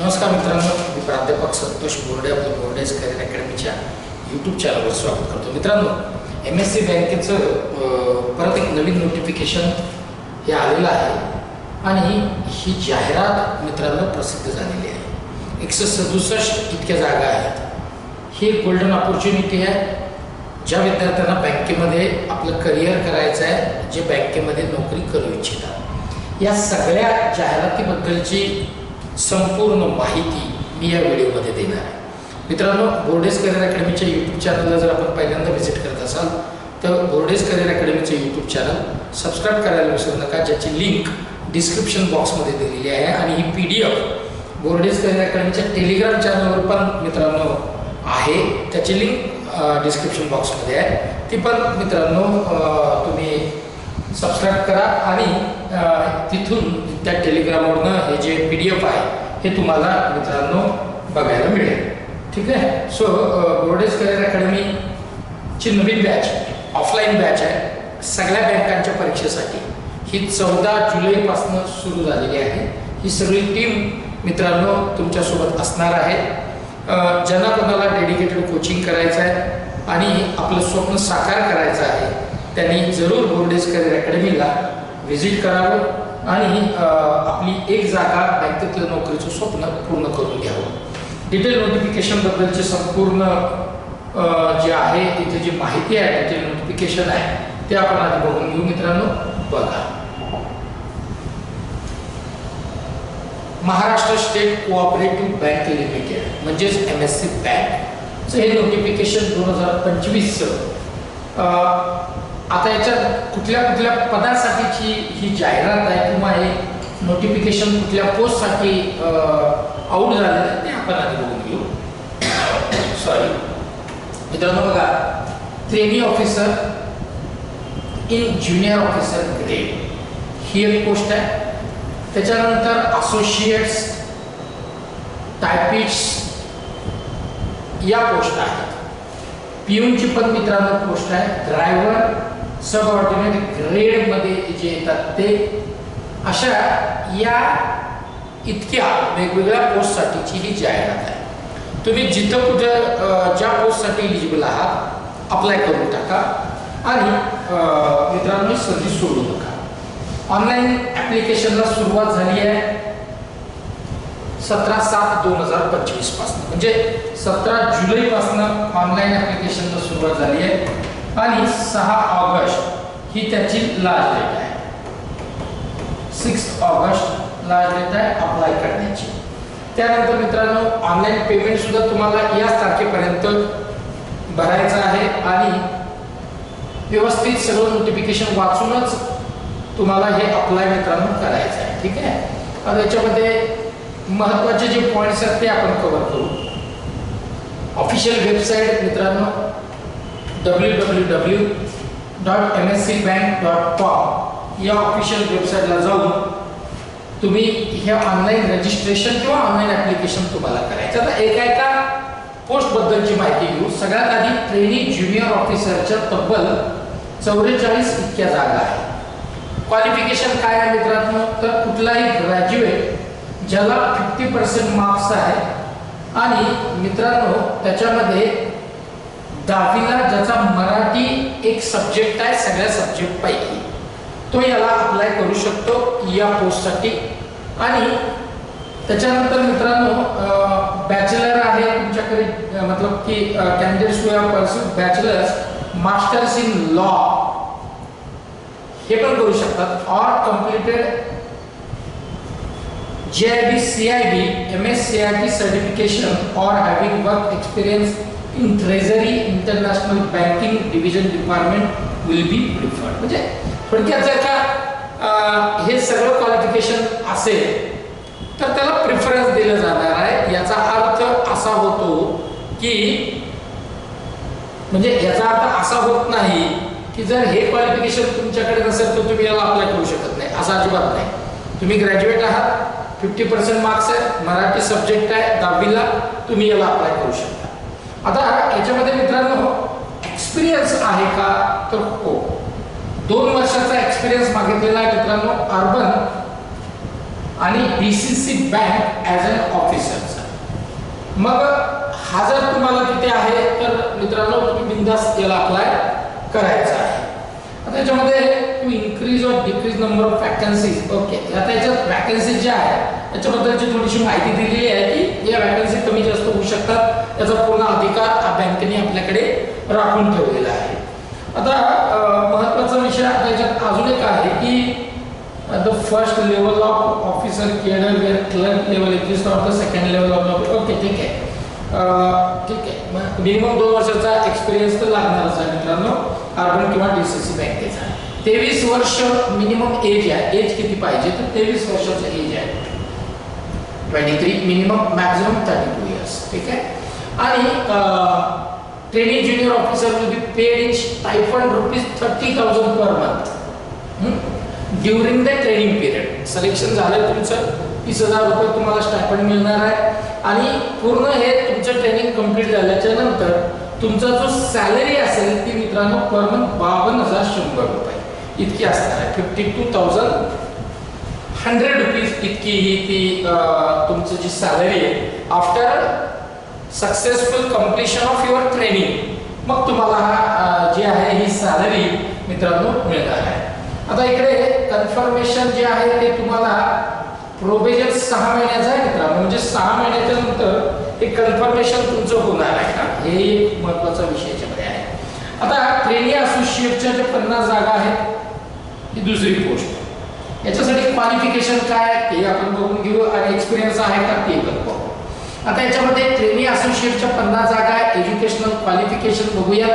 नमस्कार मित्रांनो मी प्राध्यापक संतोष बोर्डे आपलं बोर्डेज करिअर अकॅडमीच्या यूट्यूब चॅनलवर स्वागत करतो. मित्रांनो एम एस सी बँकेचं परत एक नवीन नोटिफिकेशन हे आलेलं आहे आणि ही जाहिरात मित्रांनो प्रसिद्ध झालेली आहे. एकशे सदुसष्ट इतक्या जागा आहेत. ही एक गोल्डन ऑपॉर्च्युनिटी आहे. ज्या विद्यार्थ्यांना बँकेमध्ये आपलं करिअर करायचं आहे जे बँकेमध्ये नोकरी करू इच्छितात. या सगळ्या जाहिरातीबद्दलची संपूर्ण माहिती मी या व्हिडिओमध्ये देणार आहे. मित्रांनो बोर्डेस करिअर अकॅडमीच्या यूट्यूब चॅनलला जर आपण पहिल्यांदा व्हिजिट करत असाल तर बोर्डेस करिअर अकॅडमीचं यूट्यूब चॅनल सबस्क्राईब करायला विसरू नका ज्याची लिंक डिस्क्रिप्शन बॉक्समध्ये दिलेली आहे आणि ही P D F Bordes career अकॅडमीच्या Telegram चॅनलवर पण मित्रांनो आहे. त्याची लिंक डिस्क्रिप्शन बॉक्समध्ये आहे. ती पण मित्रांनो तुम्ही सबस्क्राईब करा आणि तिथून त्या टेलिग्रामवरनं हे जे पी डी एफ आहे हे तुम्हाला मित्रांनो बघायला मिळेल. ठीक आहे? सो बोर्डेज करिअर अकॅडमीची नवीन बॅच ऑफलाईन बॅच आहे. सगळ्या बँकांच्या परीक्षेसाठी. ही चौदा जुलैपासून सुरू झालेली आहे. ही सगळी टीम मित्रांनो तुमच्यासोबत असणार आहे. ज्यांना कोणाला डेडिकेटेड कोचिंग करायचं आहे आणि आपलं स्वप्न साकार करायचं आहे त्यांनी जरूर बोर्डेज करिअर अकॅडमीला व्हिजिट करावं आणि आपली एक जागा बँकेतलं नोकरीचं स्वप्न पूर्ण करून घ्यावं. डिटेल नोटिफिकेशनबद्दलचे संपूर्ण जे आहे तिथे जी माहिती आहे डिटेल नोटिफिकेशन आहे ते आपण आधी बघून घेऊ मित्रांनो. बघा. Maharashtra state cooperative bank limited म्हणजेच एम एस सी बँकचं हे नोटिफिकेशन दोन हजार पंचवीसचं आता याच्यात कुठल्या कुठल्या पदासाठीची ही जाहिरात आहे किंवा हे नोटिफिकेशन कुठल्या पोस्टसाठी आऊट झालेलं आहे ते आपण आधी बघून घेऊ. सॉरी मित्रांनो बघा trainee officer in junior officer grade ही एक पोस्ट आहे. त्याच्यानंतर असोसिएट्स टायपिस्ट या पोस्ट आहेत. पियूनची पण मित्रांनो पोस्ट आहे ड्रायव्हर सबऑर्डिनेट ग्रेडमध्ये जे येतात ते अशा या इतक्या वेगवेगळ्या पोस्टसाठीची ही जाहिरात आहे. तुम्ही जिथं कुठं ज्या पोस्टसाठी इलिजिबल आहात अप्लाय करून टाका. आणि मित्रांनो संधी सोडू नका. ऑनलाईन ॲप्लिकेशनला सुरुवात झाली आहे. सतरा सात दोन हजार पंचवीसपासून. म्हणजे सतरा जुलैपासून ऑनलाईन ॲप्लिकेशनला सुरुवात झाली आहे. आणि सहा ऑगस्ट ही त्याची लास्ट डेट आहे. सिक्स ऑगस्ट लास्ट डेट आहे अप्लाय करण्याची. त्यानंतर मित्रांनो ऑनलाईन पेमेंट सुद्धा तुम्हाला याच तारखेपर्यंत भरायचं आहे. आणि व्यवस्थित सगळं नोटिफिकेशन वाचूनच तुम्हाला हे अप्लाय मित्रांनो करायचं आहे. ठीक आहे? आता याच्यामध्ये महत्त्वाचे जे पॉईंट्स आहेत ते आपण कव्हर करू. ऑफिशियल वेबसाईट मित्रांनो W W W dot M S C bank dot com या ऑफिशियल वेबसाईटला जाऊन तुम्ही हे ऑनलाईन रजिस्ट्रेशन किंवा ऑनलाईन ॲप्लिकेशन तुम्हाला करायचं. आता एका एका पोस्टबद्दलची माहिती घेऊ. सगळ्यात आधी ट्रेनी ज्युनियर ऑफिसरच्या तब्बल चौवेचाळीस इतक्या जागा आहेत. क्वालिफिकेशन काय आहे मित्रांनो? तर कुठलाही ग्रॅज्युएट ज्याला फिफ्टी पर्सेंट मार्क्स आहे. आणि मित्रांनो त्याच्यामध्ये दहावीला ज्याचा मराठी एक सब्जेक्ट आहे सगळ्या सब्जेक्टपैकी तो याला अप्लाय करू शकतो या पोस्टसाठी आणि त्याच्यानंतर मित्रांनो बॅचलर आहे तुमच्याकडे मतलब की candidates who bachelors masters in law हे पण करू शकतात. ऑर कम्प्लिटेड जे I B C I B M S C I B certification or having work experience in treasury international banking division department will be preferred. म्हणजे थोडक्यात जर का हे सगळं क्वालिफिकेशन असेल तर त्याला प्रिफरन्स दिलं जाणार आहे. याचा अर्थ असा होतो की म्हणजे याचा अर्थ असा होत नाही की जर हे क्वालिफिकेशन तुमच्याकडे नसेल तर तुम्ही याला अप्लाय करू शकत नाही. असं अजिबात नाही. तुम्ही ग्रॅज्युएट आहात फिफ्टी पर्सेंट मार्क्स आहे. मराठी सब्जेक्ट आहे दहावीला तुम्ही याला अप्लाय करू शकता. आता याच्यामध्ये मित्रांनो एक्सपिरियन्स आहे का? तर हो. दोन वर्षाचा एक्सपिरियन्स मागितलेला आहे मित्रांनो अर्बन आणि B C C bank as an ऑफिसरचा मग हा जर तुम्हाला तिथे आहे? तर मित्रांनो तुम्ही बिंदास याला अप्लाय करायचा आहे. आता याच्यामध्ये increase or decrease number of vacancies okay आता याच्यात वॅकन्सीज ज्या आहे त्याच्याबद्दलची थोडीशी माहिती दिलेली आहे की या वॅकन्सी कमी जास्त होऊ शकतात. त्याचा पूर्ण अधिकार बँकेने आपल्याकडे राखून ठेवलेला आहे. आता महत्त्वाचा विषय आता याच्यात अजून एक आहे की the first level of officer cadre where clerk level exist of the second level of okay ठीक आहे. ठीक आहे. मिनिमम दोन वर्षाचा एक्सपिरियन्स तर लागणारच आहे मित्रांनो. अर्बन किंवा डी सी सी बँकेचा तेवीस वर्ष मिनिमम एज आहे. एज किती पाहिजे? तर तेवीस वर्षाचं एज आहे. Twenty three minimum maximum thirty two years ठीक आहे? आणि training junior officer will be paid in stipend rupees thirty thousand per month during the training period selection झालं तुमचं. तीस हजार रुपये तुम्हाला स्टायफंड मिळणार आहे. आणि पूर्ण हे तुमचं ट्रेनिंग कंप्लीट झाल्याच्यानंतर तुमचा जो सॅलरी असेल ती मित्रांनो पर मंथ बावन्न हजार शंभर रुपये. इतकी असणार आहे. Fifty two thousand hundred rupees इतकी ही ती तुमची जी सॅलरी आहे. After successful completion of your training मग तुम्हाला हा जी आहे ही सॅलरी मित्रांनो मिळणार आहे. आता इकडे कन्फर्मेशन जे आहे ते तुम्हाला प्रोबेजन सहा महिन्याचं आहे मित्रांनो. म्हणजे सहा महिन्याच्या नंतर हे कन्फर्मेशन तुमचं होणार आहे का? हे एक महत्त्वाचा विषय आहे. आता ट्रेनी असोसिएटच्या ज्या पन्नास जागा आहेत ही दुसरी पोस्ट याच्यासाठी क्वालिफिकेशन काय ते आपण बघून घेऊ आणि एक्सपिरियन्स आहे का ते पण बघू. आता याच्यामध्ये ट्रेनी असोसिएटच्या पन्नास जागा आहे. एज्युकेशनल क्वालिफिकेशन बघूया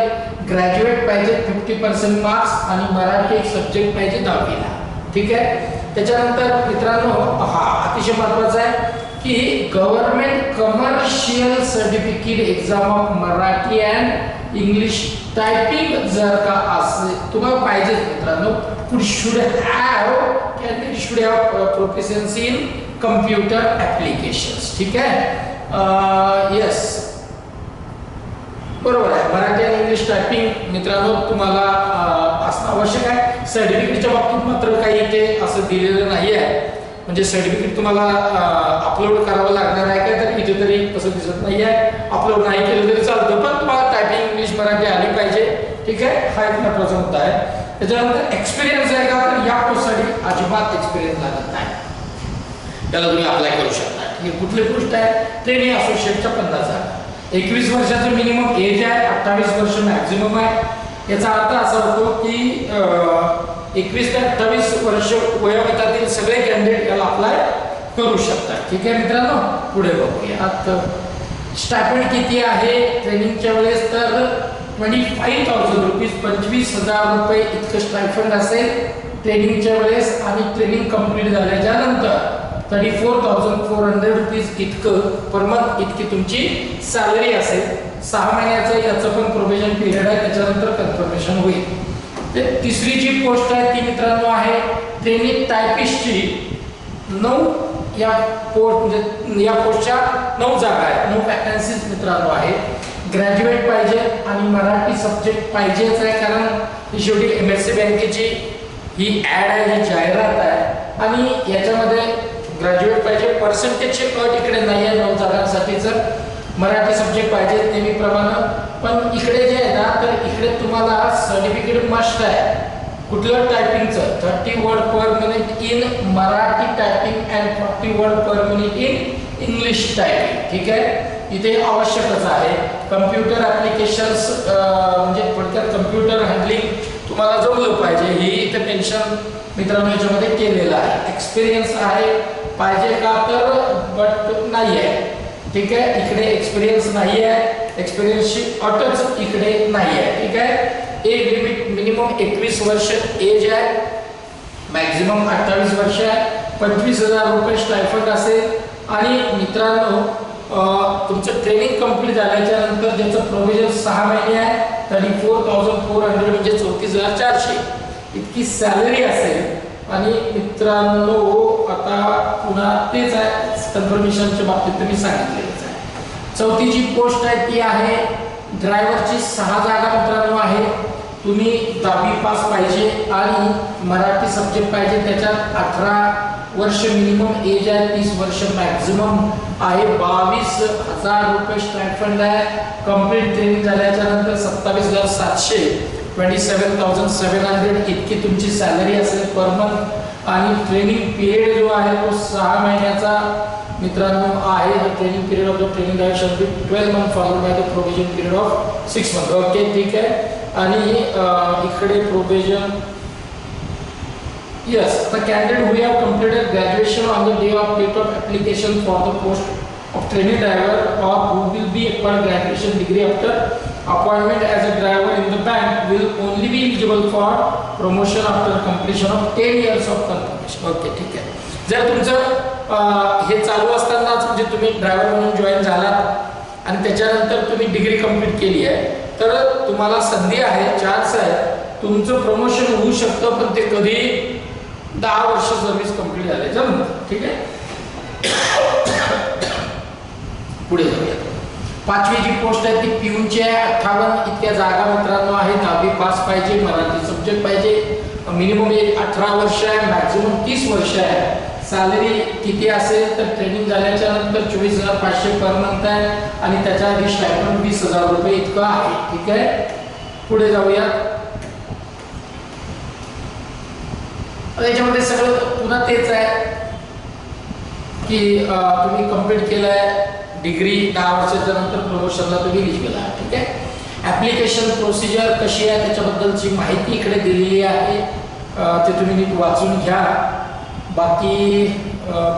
ग्रॅज्युएट पाहिजे फिफ्टी पर्सेंट मार्क्स आणि मराठी एक सब्जेक्ट पाहिजे दहावीला. ठीक आहे? त्याच्यानंतर मित्रांनो हा अतिशय महत्त्वाचा आहे की government commercial certificate exam of Marathi and English typing जर का असे तुम्हाला पाहिजे मित्रांनो. पुढे should have should have proficiency in computer applications ठीक है? यस बरोबर आहे. मराठी आणि इंग्लिश टायपिंग मित्रांनो तुम्हाला असणं आवश्यक आहे. सर्टिफिकेटच्या बाबतीत मात्र काही इथे असं दिलेलं नाही आहे म्हणजे सर्टिफिकेट तुम्हाला अपलोड करावं लागणार आहे. का तर इथे तरी तसं दिसत नाही आहे अपलोड नाही केलं तरी चालतं. पण तुम्हाला टायपिंग इंग्लिश मराठी आली पाहिजे. ठीक आहे? हा एक महत्त्वाचा मुद्दा आहे. त्याच्यानंतर एक्सपिरियन्स आहे का? तर या पोस्टसाठी अजिबात एक्सपिरियन्स लागत नाही. त्याला तुम्ही अप्लाय करू शकता. ठीक आहे कुठली गोष्ट आहे? ट्रेनिंग असोसिएटच्या पन्नास हजार. एकवीस वर्षाचं मिनिमम एज आहे अठ्ठावीस वर्ष मॅक्झिमम आहे. याचा अर्थ असा होतो की एकवीस ते अठ्ठावीस वर्ष वयोगटातील सगळे कॅन्डिडेट याला अप्लाय करू शकतात. ठीक आहे मित्रांनो? पुढे बघूया. स्टायफंड किती आहे? ट्रेनिंगच्या वेळेस तर ट्वेंटी फाईव्ह थाउजंड रुपीज पंचवीस हजार रुपये इतकं स्टायफंड असेल ट्रेनिंगच्या वेळेस आणि ट्रेनिंग कंप्लीट झाल्याच्यानंतर. Thirty four thousand four hundred rupees इतकं पर मंथ इतकी तुमची सॅलरी असेल. सहा महिन्याचं याचं पण प्रोबेशन पिरियड आहे त्याच्यानंतर कन्फर्मेशन होईल. ते तिसरी जी पोस्ट आहे ती मित्रांनो आहे ट्रेनिंग टायपिस्टची नऊ या पोस्ट म्हणजे या पोस्टच्या नऊ जागा आहेत. नऊ वॅकन्सीज मित्रांनो आहेत. ग्रॅज्युएट पाहिजे आणि मराठी सब्जेक्ट पाहिजेच आहे कारण ही शेवटी एम एस सी बँकेची ही ॲड आहे ही जाहिरात आहे. आणि याच्यामध्ये ग्रॅज्युएट पाहिजे पर्सेंटेजचे कट इकडे नाही आहे नऊ जागांसाठीचं मराठी सब्जेक्ट पाहिजे नेहमीप्रमाणे. पण इकडे जे आहे ना तर इकडे तुम्हाला सर्टिफिकेट मस्ट आहे. कुठलं टायपिंगचं thirty word per minute in Marathi typing and forty word per minute in English typing ठीक आहे? इथे आवश्यकच आहे. कम्प्युटर ॲप्लिकेशन्स म्हणजे थोडक्यात कम्प्युटर हँडलिंग तुम्हाला जमलं पाहिजे. हे इथे टेन्शन मित्रांनो याच्यामध्ये केलेलं आहे. एक्सपिरियन्स आहे. पाहिजे का तर बट नाही आहे ठीक आहे? इकडे एक्सपिरियन्स नाही आहे एक्सपिरियन्सची अटच इकडे नाही आहे ठीक आहे? एज लिमिट मिनिमम एकवीस वर्ष एज आहे. मॅक्झिमम अठ्ठावीस वर्ष आहे. पंचवीस हजार रुपये स्टायफंड असेल. आणि मित्रांनो तुमचं ट्रेनिंग कंप्लीट झाल्याच्यानंतर ज्याचं प्रोव्हिजन सहा महिने आहे तरी फोर थाउजंड फोर हंड्रेड म्हणजे चौतीस हजार चारशे. इतकी सॅलरी असेल. आणि मित्रांनो आता पुन्हा तेच आहे. कन्फर्मेशनच्या बाबतीत तुम्ही सांगितलेलंच आहे. चौथी जी पोस्ट आहे ती आहे ड्रायव्हरची सहा जागा मित्रांनो आहे. तुम्ही दहावी पास पाहिजे आणि मराठी सब्जेक्ट पाहिजे. त्याच्यात अठरा वर्ष मिनिमम एज आहे तीस वर्ष मॅक्झिमम आहे. बावीस हजार रुपये स्टायफंड आहे. कंप्लीट ट्रेनिंग झाल्याच्यानंतर सत्तावीस हजार सातशे twenty seven thousand seven hundred इतकी तुमची सॅलरी असेल पर मंथ आणि ट्रेनिंग पिरियड जो आहे तो सहा महिन्याचा मित्रांनो आहे हा training period of the training direct shall be twelve month followed by the provision period of six month okay ठीक आहे. आणि इकडे provision yes the candidate we have completed graduation on the day of date of application for the post of training driver of who will be upon graduation degree after appointment as a driver in the bank will only be eligible for promotion after completion of ten years of confirmation okay ठीक आहे. जर तुमचं हे चालू असतानाच म्हणजे तुम्ही driver म्हणून जॉईन झालात आणि त्याच्यानंतर तुम्ही डिग्री कंप्लीट केली आहे. तर तुम्हाला संधी आहे चान्स आहे. तुमचं प्रमोशन होऊ शकतं पण ते कधी दहा वर्ष सर्व्हिस कंप्लीट झाल्याच्यानंतर ठीक आहे? पुढे जाऊया. पाचवी जी पोस्ट आहे ती पिऊनची आहे. अठ्ठावन्न इतक्या जागा मित्रांनो आहे दहावी पास पाहिजे मराठी सब्जेक्ट पाहिजे. मिनिमम एक अठरा वर्ष आहे मॅक्झिमम तीस वर्ष आहे. सॅलरी किती असेल तर ट्रेनिंग झाल्याच्यानंतर चोवीस हजार पाचशे पर मंथ आहे आणि त्याच्या आधी स्टायपंड वीस हजार रुपये इतकं आहे. ठीक आहे? पुढे जाऊया. याच्यामध्ये सगळं पुन्हा तेच आहे की तुम्ही कंप्लीट केलं आहे डिग्री दहा वर्षाच्या नंतर प्रमोशनला तुम्ही केला ठीक आहे? ॲप्लिकेशन प्रोसिजर कशी आहे त्याच्याबद्दलची माहिती इकडे दिलेली आहे. ते तुम्ही नीट वाचून घ्या. बाकी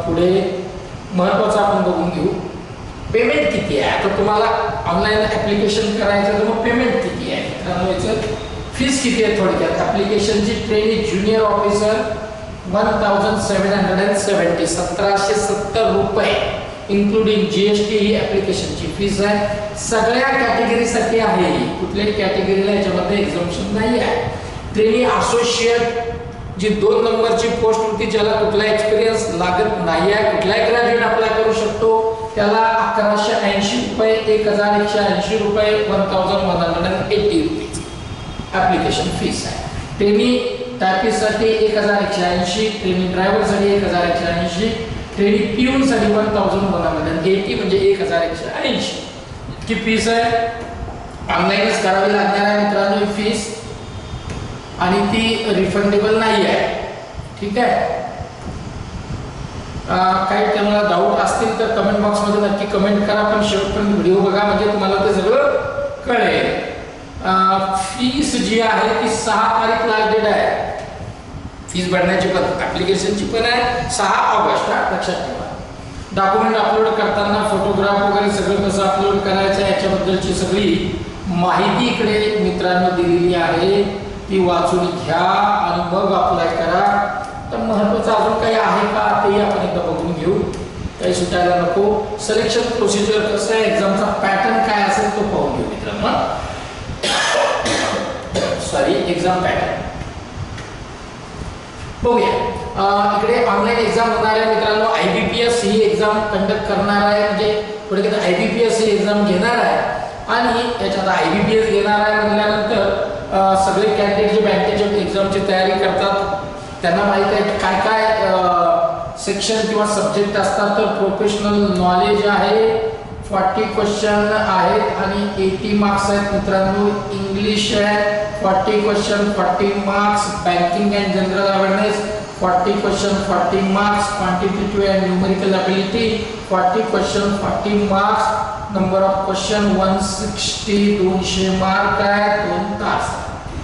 पुढे महत्त्वाचं आपण बघून घेऊ. पेमेंट किती आहे? आता तुम्हाला ऑनलाईन ॲप्लिकेशन करायचं तर मग पेमेंट किती आहे? त्यामुळे याचं फीस किती आहे थोडक्यात? ॲप्लिकेशनची training junior officer one thousand seven hundred and seventy सतराशे सत्तर रुपये इन्क्लुडिंग जी एस टी ही ॲप्लिकेशनची फीस आहे. सगळ्या कॅटेगरीसाठी आहे ही. कुठल्याही कॅटेगरीला याच्यामध्ये एक्झाम्शन नाही आहे ट्रेनी असोसिएट जी दोन नंबरची पोस्ट होती ज्याला कुठला एक्सपिरियन्स लागत नाही आहे कुठलाही ग्रॅज्युएट अप्लाय करू शकतो त्याला अकराशे ऐंशी रुपये एक हजार एकशे ऐंशी रुपये one thousand one hundred and eighty rupees application fees आहे. ट्रेनी टायपिस्टसाठी एक हजार एकशे ऐंशी ट्रेनी ड्रायव्हरसाठी एक हजार एकशे ऐंशी trainee पिऊनसाठी one thousand one hundred and eighty म्हणजे एक हजार एकशे ऐंशी. इतकी फीस आहे. ऑनलाईनच करावी लागणार आहे मित्रांनो फीस आणि ती रिफंडेबल नाही आहे. ठीक आहे? काही तुम्हाला डाऊट असतील तर कमेंट बॉक्समध्ये नक्की कमेंट करा पण शेवटपर्यंत व्हिडिओ बघा म्हणजे तुम्हाला ते सगळं कळेल. फीस जी आहे ती सहा तारीख लास्ट डेट आहे. फीस भरण्याची पण ॲप्लिकेशनची पण आहे. सहा ऑगस्ट हा लक्षात ठेवा. डॉक्युमेंट अपलोड करताना फोटोग्राफ वगैरे सगळं कसं अपलोड करायचं आहे याच्याबद्दलची सगळी माहिती इकडे मित्रांनो दिलेली आहे. ती वाचून घ्या आणि मग अप्लाय करा. तर महत्वाचं अजून काही आहे का तेही आपण एकदा बघून घेऊ. काही सुटायला नको. सिलेक्शन प्रोसिजर कसं आहे? एक्झामचा पॅटर्न काय असेल तो पाहून घेऊ मित्रांनो सॉरी एक्झाम पॅटर्न बघूया. इकडे ऑनलाईन एक्झाम होणाऱ्या मित्रांनो आय बी पी एस ही एक्झाम कंडक्ट करणार आहे. म्हणजे थोडक्यात आय बी पी एस ही एक्झाम घेणार आहे. आणि याच्यात आय बी पी एस घेणार आहे म्हणल्यानंतर सगळे कॅन्डिडेट जे बँकेच्या एक्झामची तयारी करतात त्यांना माहीत आहे काय काय सेक्शन किंवा सब्जेक्ट असतात. तर प्रोफेशनल नॉलेज आहे फॉर्टी क्वेश्चन आहेत आणि एटी मार्क्स आहेत. मित्रांनो इंग्लिश आहे forty question forty marks banking and general awareness forty question forty marks quantitative and numerical ability forty question forty marks number of question one sixty दोनशे mark आहे दोन तास.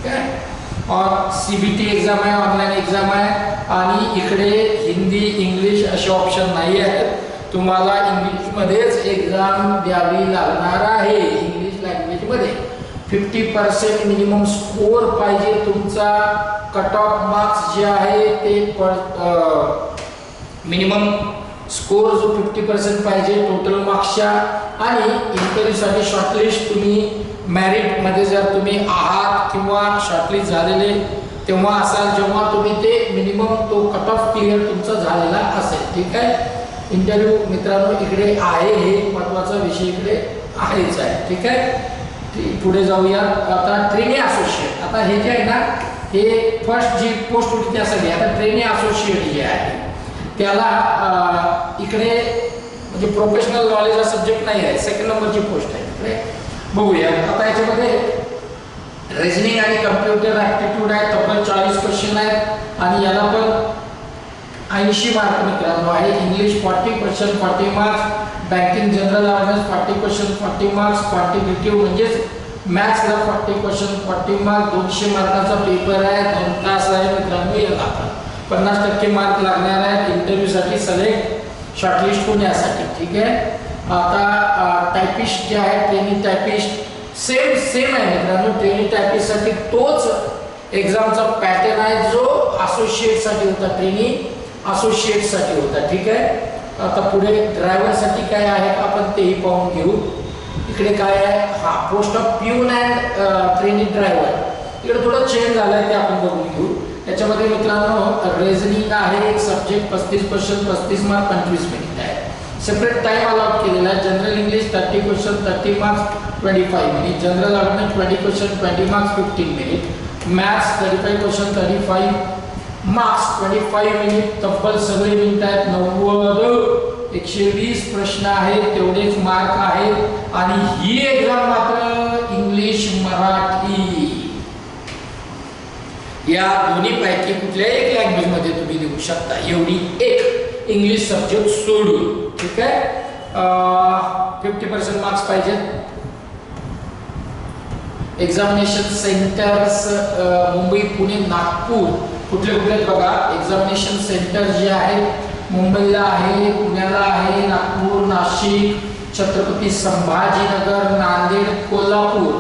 और सी बी टी एक्झाम आहे online exam आहे. आणि इकडे Hindi English असे ऑप्शन नाही आहेत. तुम्हाला इंग्लिशमध्येच एक्झाम द्यावी लागणार आहे इंग्लिश लँग्वेजमध्ये फिफ्टी पर्सेंट मिनिमम स्कोर पाहिजे तुमचा. कट ऑफ मार्क्स जे आहे ते मिनिमम स्कोर जो फिफ्टी पर्सेंट पाहिजे टोटल मार्क्सच्या आणि इंटरव्ह्यूसाठी शॉर्टलिस्ट तुम्ही मॅरिटमध्ये जर तुम्ही आहात किंवा शॉर्टलिस्ट झालेले तेव्हा असाल जेव्हा तुम्ही ते मिनिमम तो कट ऑफ क्लिअर तुमचा झालेला असेल. ठीक आहे? इंटरव्ह्यू मित्रांनो इकडे आहे हे महत्त्वाचा विषय इकडे आहेच आहे. ठीक आहे? पुढे जाऊया. आता ट्रेनी असोसिएट आता हे जे आहे ना हे फर्स्ट जी पोस्ट होती त्यासाठी आता ट्रेनी असोसिएट जे आहे. त्याला इकडे म्हणजे प्रोफेशनल नॉलेज हा सब्जेक्ट नाही आहे. सेकंड नंबरची पोस्ट आहे इकडे बघूया. आता याच्यामध्ये रिजनिंग आणि कम्प्युटर ॲप्टिट्यूड आहे. तब्बल चाळीस क्वेश्चन आहेत आणि याला पण ऐंशी मार्क मित्रांनो आहे English forty question forty marks banking general awareness forty question forty marks quantitative म्हणजेच मॅथ्सला फॉर्टी क्वेश्चन फॉर्टी मार्क दोनशे मार्काचा पेपर आहे. दोन तास आहे. मित्रांनो याला पन्नास टक्के मार्क लागणार आहेत इंटरव्ह्यूसाठी सगळे शॉर्टलिस्ट होण्यासाठी ठीक आहे? आता टायपिस्ट जे आहे ट्रेनिंग टायपिस्ट सेम सेम आहे मित्रांनो. ट्रेनिंग टायपिस्टसाठी तोच एक्झामचा पॅटर्न आहे जो असोसिएटसाठी होता ट्रेनिंग असोसिएटसाठी होता ठीक आहे? आता पुढे ड्रायव्हरसाठी काय आहे आपण तेही पाहून घेऊ. इकडे काय आहे? हा post of peon and training driver इकडे थोडं चेंज झालं आहे ते आपण बघून घेऊ. त्याच्यामध्ये मित्रांनो रेझनिंग आहे एक सब्जेक्ट पस्तीस क्वेश्चन पस्तीस मार्क पंचवीस मिनिट आहे. सेपरेट टाइम अलॉट केलेला आहे. General English thirty question thirty marks twenty five minute general awareness twenty question twenty marks fifteen minute maths thirty five question thirty five marks twenty five minute तब्बल सगळे minute आहेत. नव्वद एकशे वीस प्रश्न आहेत. तेवढेच मार्क आहेत. आणि ही एक्झाम मात्र इंग्लिश मराठी. या दोन्हीपैकी कुठल्याही एक लँग्वेजमध्ये तुम्ही देऊ शकता. एवढी एक इंग्लिश सब्जेक्ट सोडून. ठीक आहे? फिफ्टी पर्सेंट मार्क्स पाहिजेत. Examination centres Mumbai Pune Nagpur. कुठले कुठले आहेत बघा? एक्झामिनेशन सेंटर जे आहेत मुंबईला आहे पुण्याला आहे नागपूर नाशिक छत्रपती संभाजीनगर नांदेड कोल्हापूर.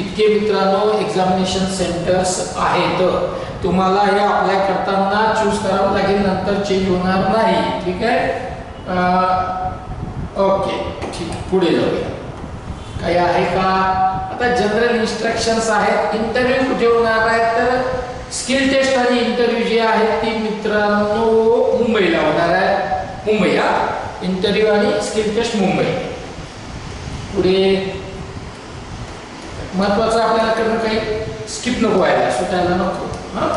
इतके मित्रांनो एक्झामिनेशन सेंटर्स आहेत. तुम्हाला हे अप्लाय करताना चूज करावं लागेल नंतर चेंज होणार नाही. ठीक आहे? ओके ठीक. पुढे जाऊया. काही आहे का? आता जनरल इन्स्ट्रक्शन्स आहेत. इंटरव्ह्यू कुठे होणार आहे? तर स्किल टेस्ट आणि इंटरव्ह्यू जे आहेत ती मित्रांनो मुंबईला होणार आहे. मुंबई हा? इंटरव्ह्यू आणि स्किल टेस्ट मुंबई. पुढे महत्वाचं आपल्याला करणं काही स्किप नको व्हायला सुटायला नको. हां?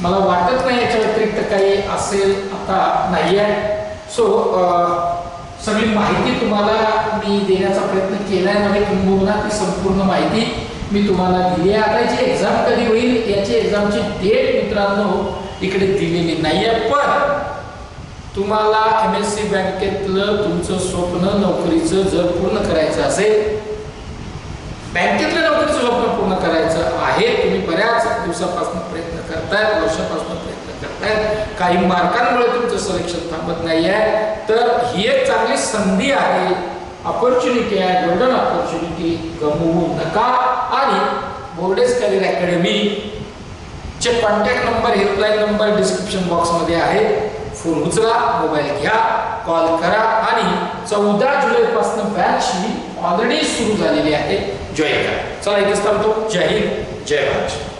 मला वाटत नाही याच्या व्यतिरिक्त काही असेल आता नाही आहे. सो सगळी माहिती तुम्हाला मी देण्याचा प्रयत्न केला आहे नव्हे किंबहुना ती संपूर्ण माहिती मी तुम्हाला दिली आहे. आता याची एक्झाम कधी होईल याची एक्झामची डेट मित्रांनो इकडे दिलेली नाही आहे पण तुम्हाला एम एस सी बँकेतलं तुमचं स्वप्न नोकरीचं जर पूर्ण करायचं असेल बँकेतलं नोकरीचं स्वप्न पूर्ण करायचं आहे. तुम्ही बऱ्याच दिवसापासून प्रयत्न करतायत वर्षापासून प्रयत्न करतायत काही मार्कांमुळे तुमचं सिलेक्शन थांबत नाही आहे तर ही एक चांगली संधी आहे. ऑपॉर्च्युनिटी आहे. गोल्डन ऑपॉर्च्युनिटी गमवू नका. आणि बोर्डेस करिअर अकॅडमी चे contact number helpline number description बॉक्समध्ये आहे. फोन उचला मोबाईल घ्या कॉल करा. आणि चौदा जुलैपासून बॅच ही ऑलरेडी सुरू झालेली आहे. जॉईन करा चला इथेच थांबतो जय हिंद जय महाराष्ट्र